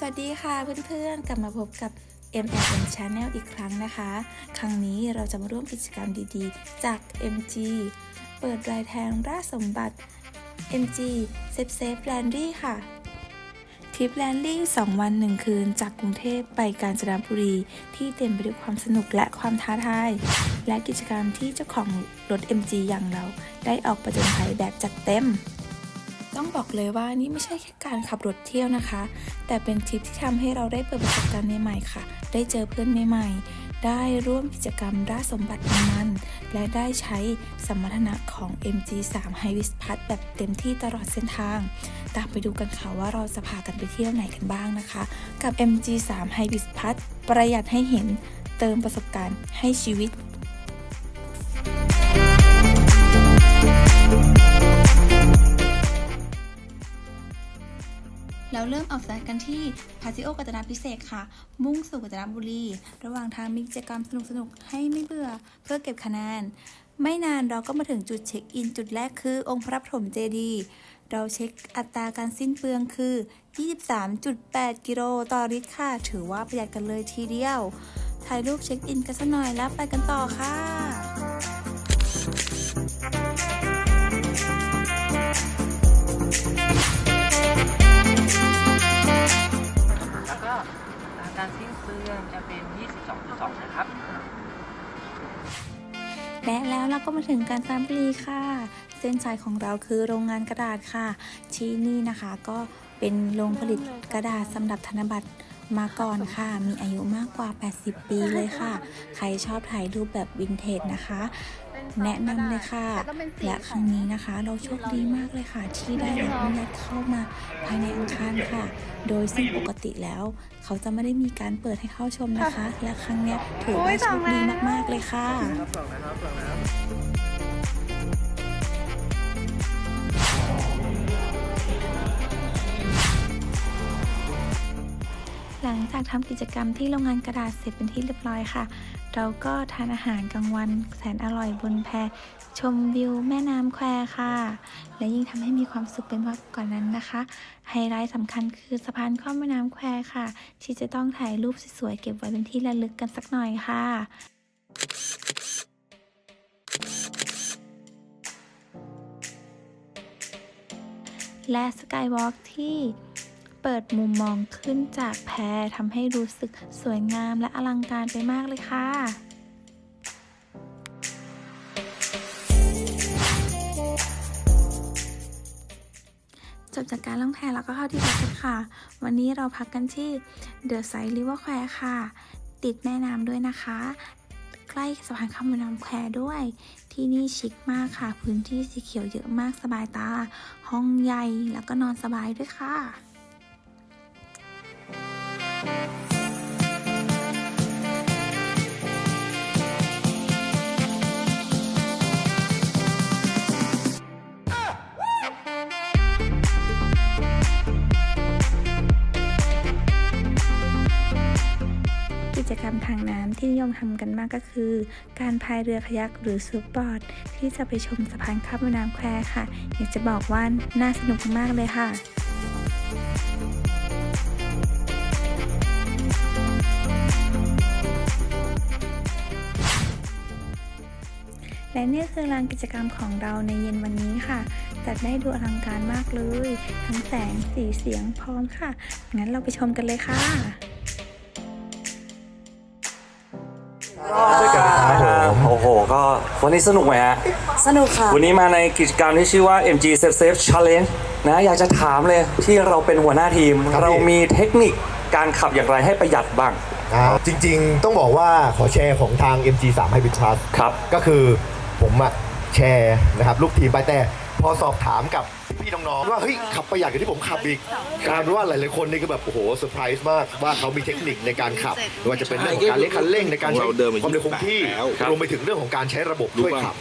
สวัสดีค่ะเพื่อนๆ กลับมาพบกับ M M Channel อีกครั้งนะคะ ครั้งนี้เราจะมาร่วมกิจกรรมดีๆ จาก MG เปิดรายแทงราชสมบัติ MG Safe Safe Landry ค่ะทริปแลนลี่2วัน 1 คืนจากกรุงเทพไปกาญจนบุรี ที่เต็มไปด้วยความสนุกและความท้าทาย และกิจกรรมที่เจ้าของรถ MG อย่างเราได้ออกประจนภัยแบบจัดเต็ม ต้องบอกเลยว่านี่ไม่ใช่แค่การขับรถเที่ยวนะคะ แต่เป็นทริปที่ทำให้เราได้เปิดประสบการณ์ใหม่ๆค่ะ ได้เจอเพื่อนใหม่ๆ ได้ร่วมกิจกรรมร่าสมบัติมัน และได้ใช้สมรรถนะของ MG3 h i v i s p a s แบบเต็มที่ตลอดเส้นทาง ตามไปดูกันค่ะว่าเราจะพากันไปเที่ยวไหนกันบ้างนะคะ กับ MG3 h i v i s p a s ประหยัดให้เห็นเติมประสบการณ์ให้ชีวิต เราเริ่มออกสตาร์ทกันที่พาซิโอกาญจนาพิเศษค่ะ มุ่งสู่กาญจนบุรี ระหว่างทางมีกิจกรรมสนุกๆ ให้ไม่เบื่อเพื่อเก็บคะแนน ไม่นานเราก็มาถึงจุดเช็คอิน จุดแรกคือองค์พระปฐมเจดีย์เราเช็คอัตราการสิ้นเปลืองคือ 23.8 กิโลต่อลิตรค่ะ ถือว่าประหยัดกันเลยทีเดียว ถ่ายรูปเช็คอินกันสักหน่อยแล้วไปกันต่อค่ะ การสิ้นเปลืองจะเป็น 22.2 นะครับ และแล้วเราก็มาถึงกาญจนบุรีค่ะ เส้นชัยของเราคือโรงงานกระดาษค่ะ ที่นี่นะคะก็เป็นโรงผลิตกระดาษสำหรับธนบัตรมาก่อนค่ะ มีอายุมากกว่า 80 ปีเลยค่ะ ใครชอบถ่ายรูปแบบวินเทจนะคะ แนะนำเลยค่ะ และครั้งนี้นะคะ เราโชคดีมากเลยค่ะ ที่ได้รับอนุญาตเข้ามาภายในอาคารค่ะ โดยซึ่งปกติแล้ว เขาจะไม่ได้มีการเปิดให้เข้าชมนะคะ และครั้งเนี้ยถือว่าโชคดีมากๆเลยค่ะ หลังจากทำกิจกรรมที่โรงงานกระดาษเสร็จเป็นที่เรียบร้อยค่ะ เราก็ทานอาหารกลางวันแสนอร่อยบนแพชมวิวแม่น้ำแควค่ะ และยิ่งทำให้มีความสุขไปมากกว่านนั้นนะคะ ไฮไลท์สำคัญคือสะพานข้ามแม่น้ำแควค่ะ ที่จะต้องถ่ายรูปสวยๆเก็บไว้เป็นที่ระลึกกันสักหน่อยค่ะและสกายวอล์กที่ เปิดมุมมองขึ้นจากแพทำให้รู้สึกสวยงามและอลังการไปมากเลยค่ะจบจากการล่องแพแล้วก็เข้าที่พักกันค่ะ วันนี้เราพักกันที่เดอะไซด์ริเวอร์แควค่ะ ติดแม่น้ำด้วยนะคะ ใกล้สะพานข้ามแม่น้ำแควด้วย ที่นี่ชิคมากค่ะ พื้นที่สีเขียวเยอะมากสบายตา ห้องใหญ่แล้วก็นอนสบายด้วยค่ะ จกรรมทางน้ำที่นิยมทำกันมากก็คือ การพายเรือคายักหรือซูปบอร์ดที่จะไปชมสะพานข้ามแม่น้ำแควค่ะ อยากจะบอกว่าน่าสนุกมากเลยค่ะ และนี่คือลานกิจกรรมของเราในเย็นวันนี้ค่ะ จัดได้ดูอลังการมากเลย ทั้งแสงสีเสียงพร้อมค่ะ งั้นเราไปชมกันเลยค่ะครับผมโอ้โห ก็วันนี้สนุกไหมฮะ สนุกค่ะ วันนี้มาในกิจกรรมที่ชื่อว่า MG Safe Safe Challenge นะ อยากจะถามเลยที่เราเป็นหัวหน้าทีม ครับเราพี่มีเทคนิคการขับอย่างไรให้ประหยัดบ้าง อ่าจริงๆ ต้องบอกว่าขอแชร์ของทาง MG3 Hybrid Plus ครับ ก็คือ ผมอะแชร์นะครับลูกทีมไปแต่พอสอบถามกับพี่น้องๆว่าเฮ้ยขับประหยัดกว่าที่ผมขับอีกกลารว่าหลายๆคนนี่ก็แบบโอ้โหเซอร์ไพรส์มากว่าเขามีเทคนิคในการขับไม่ว่าจะเป็นเรื่องของการเล่นคันเร่งในการใช้เราเดินมาความเร็วคงที่แล้วครับรวมไปถึงเรื่องของการใช้ระบบช่วยขับ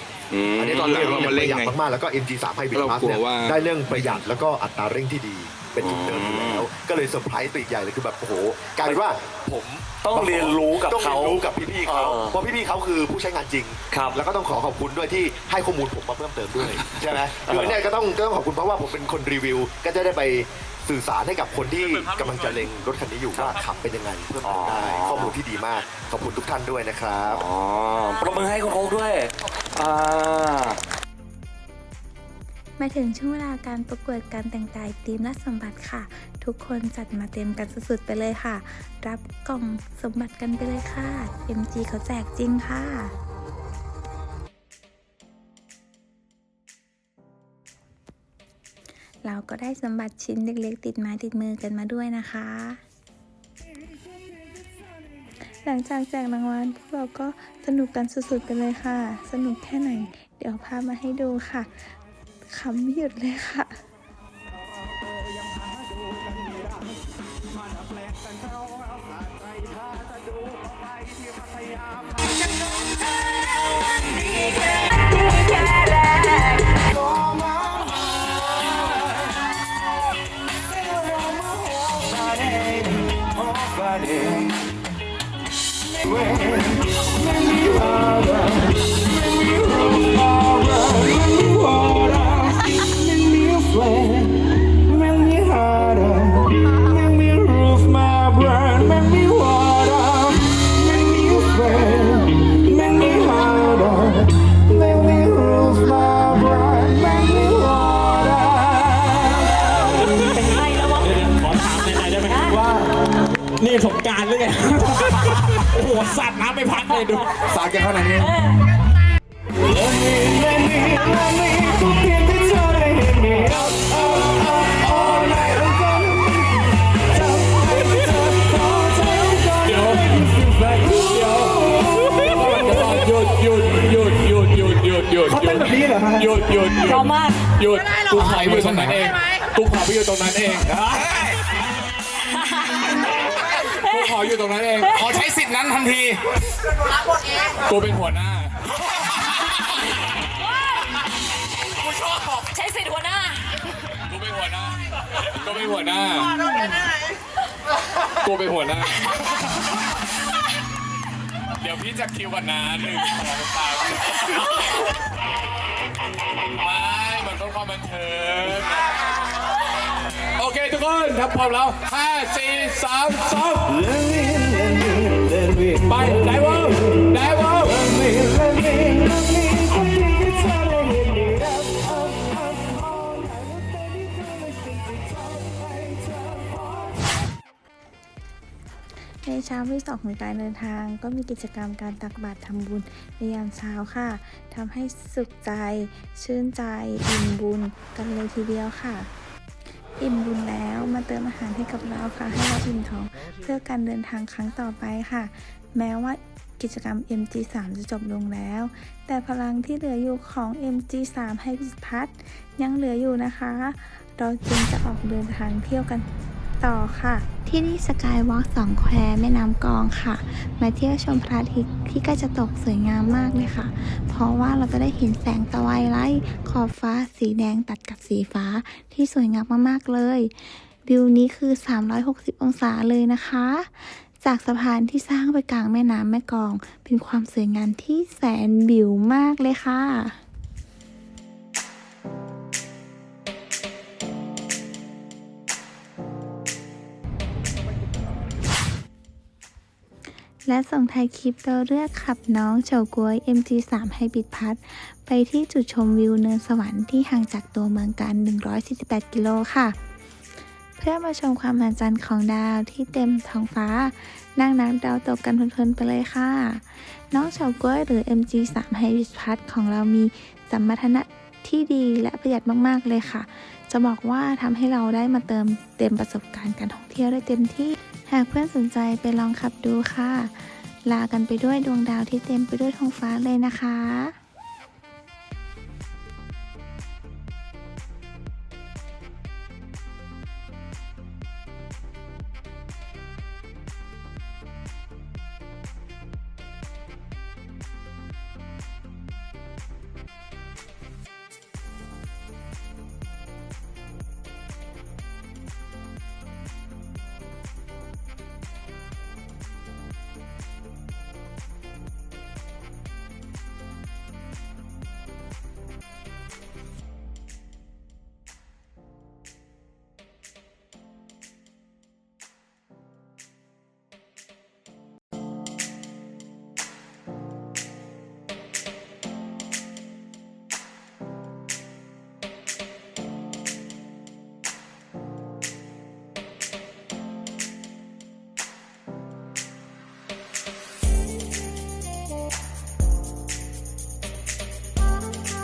อันนี้ตอนนี้เราเราเนี่ยมาปเล่นระหยัดไงมากๆแล้วก็ MG3 Hybrid เรา Plus กลัวเนี่ยว่าได้เรื่องประหยัดแล้วก็อัตราเร่งที่ดี เป็นทุนเดิมอยู่แล้วก็เลยเซอร์ไพรส์ไปอีกใหญ่เลยคือแบบโอ้โหกลายเป็นว่าผมต้องเรียนรู้กับต้องเขาเรียนรู้กับพี่ๆเขาเออเพราะพี่ๆเขาคือผู้ใช้งานจริง ครับแล้วก็ต้องขอขอบคุณด้วยที่ให้ข้อมูลผมมาเพิ่มเติมด้วยใช่ไหมคือเนี่ยก็ต้องก็ต้องขอบคุณเพราะว่าผมเป็นคนรีวิว ก็จะได้ไปสื่อสารให้กับคนที่กำลังจะเล็งรถคันนี้อยู่ว่าขับเป็นยังไงเพิ่มเติมได้อ๋อ ข้อมูลที่ดีมากขอบคุณทุกท่านด้วยนะครับ อ๋อประมือให้คุณโอ๊คด้วยอ่า มาถึงช่วงเวลาการประกวดการแต่งกายทีมและสมบัติค่ะ ทุกคนจัดมาเต็มกันสุดๆไปเลยค่ะ รับกล่องสมบัติกันไปเลยค่ะ MG เขาแจกจริงค่ะเราก็ได้สมบัติชิ้นเล็กๆ ติดไม้ติดมือกันมาด้วยนะคะ หลังจากแจกรางวัลพวกเราก็สนุกกันสุดๆไปเลยค่ะ สนุกแค่ไหน เดี๋ยวพามาให้ดูค่ะ ขำไม่หยุดเลยค่ะ Make เลยดูสากแกขนาดนี้ Let me, let me, let me forget the time they hit me up, up, up all night. I'm gonna make you tough, make you tough, all time. I'm gonna make you feel like you. หยุดหยุดหยุดหยุดหยุดหยุดหยุดเขาเต้นแบบนี้เหรอฮะ หยุดหยุดหยุดมาก หยุดกูขอไปอยู่ตรงนั้นเองกูขอไปอยู่ตรงนั้นเอง ออยู่ตรงนั้นเอง ขอใช้สิทธิ์นั้นทันทีกูเป็นหัวหน้า ใช้สิทธิ์หัวหน้า กูเป็นหัวหน้า กูเป็นหัวหน้า กูเป็นหัวหน้า เดี๋ยวพี่จะคิวก่อนนะหนึ่งสองสามไม่มันต้องความบันเทิงโอเคทุก คนถ้าพร้อมแล้วห้าสี่สามสองไปไดเวอร์ไดเวอร์ในเช้าที่สองของการเดินทางก็มีกิจกรรมการตักบาตรทำบุญในยามเช้าค่ะทำให้สุขใจ ชื่นใจอิ่มบุญกันเลยทีเดียวค่ะ อิ่มบุญแล้วมาเติมอาหารให้กับเราค่ะ ให้เราอิ่มท้อง เพื่อการเดินทางครั้งต่อไปค่ะ แม้ว่ากิจกรรม MG3 จะจบลงแล้ว แต่พลังที่เหลืออยู่ของ MG3 ให้พิพัฒน์ยังเหลืออยู่นะคะ เราจึงจะออกเดินทางเที่ยวกัน ต่อค่ะ ที่นี่สกายวอล์กสองแควแม่น้ำกองค่ะ มาเที่ยวชมพระอาทิตย์ที่กล้จะตกสวยงามมากเลยค่ะ เพราะว่าเราจะได้เห็นแสงตะวันไล่ขอบฟ้าสีแดงตัดกับสีฟ้าที่สวยงามมากๆเลย วิวนี้คือ 360 องศาเลยนะคะ จากสะพานที่สร้างไปกลางแม่น้ำแม่กอง เป็นความสวยงามที่แสนบิวมากเลยค่ะ และส่งท้ายคลิปเราเลือกขับน้องเฉาก๊วย MG3 ให้บิดพัดไปที่จุดชมวิวเนินสวรรค์ที่ห่างจากตัวเมืองกัน 148 กิโลค่ะ เพื่อมาชมความมหัศจรรย์ของดาวที่เต็มท้องฟ้า นั่งนับดาวตกกันเพลินๆไปเลยค่ะ น้องเฉาก๊วยหรือ MG3 ไฮบิสพัทของเรามีสัมมาทนะที่ดีและประหยัดมากๆเลยค่ะ จะบอกว่าทำให้เราได้มาเติมเต็มประสบการณ์การท่องเที่ยวได้เต็มที่ หากเพื่อนสนใจไปลองขับดูค่ะ ลากันไปด้วยดวงดาวที่เต็มไปด้วยท้องฟ้าเลยนะคะ